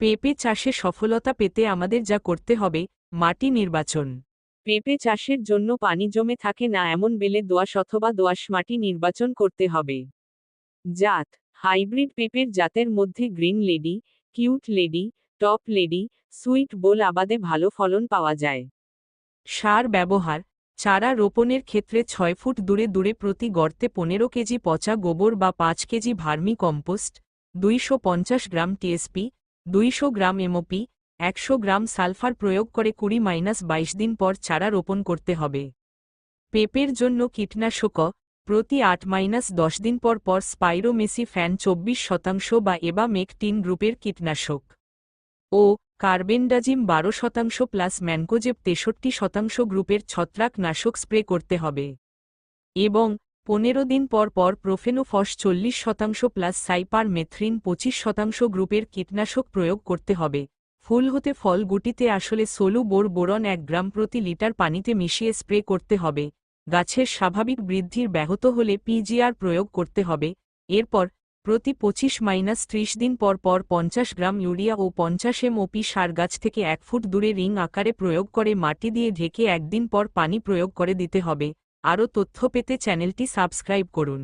পেঁপে চাষে সফলতা পেতে আমাদের যা করতে হবে, মাটি নির্বাচন। পেঁপে চাষের জন্য পানি জমে থাকে না এমন বেলে দোআঁশ অথবা দোআঁশ মাটি নির্বাচন করতে হবে। জাত, হাইব্রিড পেঁপের জাতের মধ্যে green lady, cute lady, top lady, sweet bowl আবাদে ভালো ফলন পাওয়া যায়। সার ব্যবহার, চারা রোপণের ক্ষেত্রে ছয় ফুট দূরে দূরে প্রতি গর্তে পনেরো কেজি পচা গোবর বা পাঁচ কেজি ভার্মি কম্পোস্ট, দুইশো পঞ্চাশ গ্রাম টিএসপি দুইশো গ্রাম এমওপি একশো গ্রাম সালফার প্রয়োগ করে কুড়ি মাইনাস বাইশ দিন পর চারা রোপণ করতে হবে। পেঁপের জন্য কীটনাশক প্রতি আট মাইনাস দশ দিন পর পর স্পাইরোমেসি ফ্যান চব্বিশ শতাংশ বা এবা মেক তিন গ্রুপের কীটনাশক। ও কার্বেন্ডাজিম বারো শতাংশ প্লাস ম্যানকোজেব তেষট্টি শতাংশ গ্রুপের ছত্রাকনাশক স্প্রে করতে হবে। এবং পনেরো দিন পর পর প্রোফেনোফস চল্লিশ শতাংশ প্লাস সাইপার মেথ্রিন পঁচিশ শতাংশ গ্রুপের কীটনাশক প্রয়োগ করতে হবে। ফুল হতে ফল গুটিতে আসলে সোলু বোর বোরন এক গ্রাম প্রতি লিটার পানিতে মিশিয়ে স্প্রে করতে হবে। গাছের স্বাভাবিক বৃদ্ধির ব্যাহত হলে পিজিআর প্রয়োগ করতে হবে। এরপর প্রতি পঁচিশ মাইনাস ত্রিশ দিন পর পর পঞ্চাশ গ্রাম ইউরিয়া ও পঞ্চাশ এমওপি সার গাছ থেকে এক ফুট দূরে রিং আকারে প্রয়োগ করে মাটি দিয়ে ঢেকে একদিন পর পানি প্রয়োগ করে দিতে হবে। আরও তথ্য পেতে চ্যানেলটি সাবস্ক্রাইব করুন।